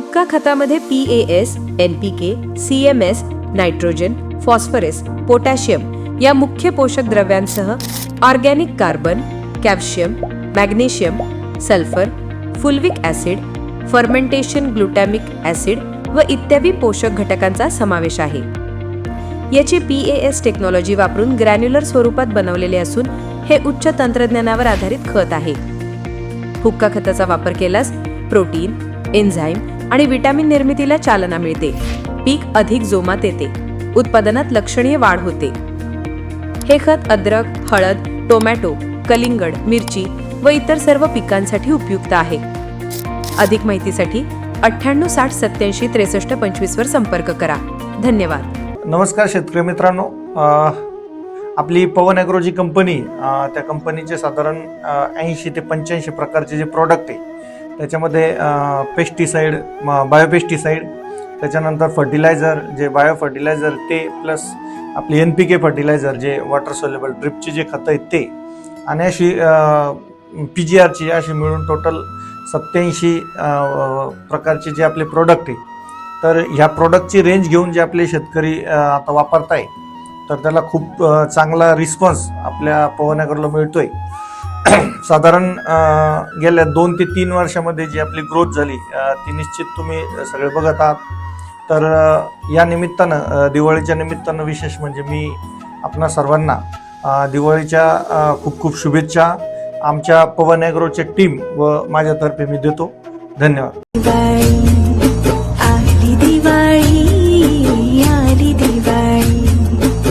खतामध्ये P A S N P K C M S nitrogen phosphorus potassium या मुख्य पोषक द्रव्यांसह organic carbon calcium magnesium sulphur fulvic acid fermentation glutamic acid व इत्यादी पोषक घटकांचा समावेश आहे. याची पी ए एस टेक्नॉलॉजी वापरून ग्रॅन्युलर स्वरूपात बनवलेले असून हे उच्च तंत्रज्ञानावर आधारित खत आहे. हुक्का खताचा वापर केल्यास प्रोटीन एन्झाईम आणि विटॅमिन निर्मितीला चालना मिळते. पीक अधिक जोमात येते. उत्पादनात लक्षणीय वाढ होते. हे खत अद्रक हळद टोमॅटो कलिंगड मिरची व इतर सर्व पिकांसाठी उपयुक्त आहे. अधिक माहितीसाठी अठ्ठ्याण्णव साठ सत्याऐंशी त्रेसष्ट पंचवीसवर संपर्क करा. धन्यवाद. नमस्कार शेतकरी मित्रांनो. आपली पवन ॲग्रोजी कंपनी त्या कंपनीचे साधारण ऐंशी ते पंच्याऐंशी प्रकारचे जे प्रॉडक्ट आहे त्याच्यामध्ये पेस्टिसाईड बायोपेस्टिसाईड त्याच्यानंतर फर्टिलायझर जे बायो फर्टिलायझर ते प्लस आपली एन पी के फर्टिलायझर जे वॉटर सोलेबल ड्रिपचे जे खतं आहेत ते. आणि अशी पी जी आरची अशी मिळून टोटल सत्याऐंशी प्रकारचे जे आपले प्रोडक्ट आहे. तर ह्या प्रोडक्टची रेंज घेऊन जे आपले शेतकरी आता वापरताय तर त्याला खूप चांगला रिस्पॉन्स आपल्या पवनागरला मिळतोय. साधारण गेल्या दोन ते तीन वर्षामध्ये जी आपली ग्रोथ झाली ती निश्चित तुम्ही सगळे बघत आहात. तर या निमित्तानं दिवाळीच्या निमित्तानं विशेष म्हणजे मी आपणा सर्वांना दिवाळीच्या खूप खूप शुभेच्छा. आमच्या पवन ॲग्रोचे टीम व माझ्यातर्फे मी देतो. धन्यवाद.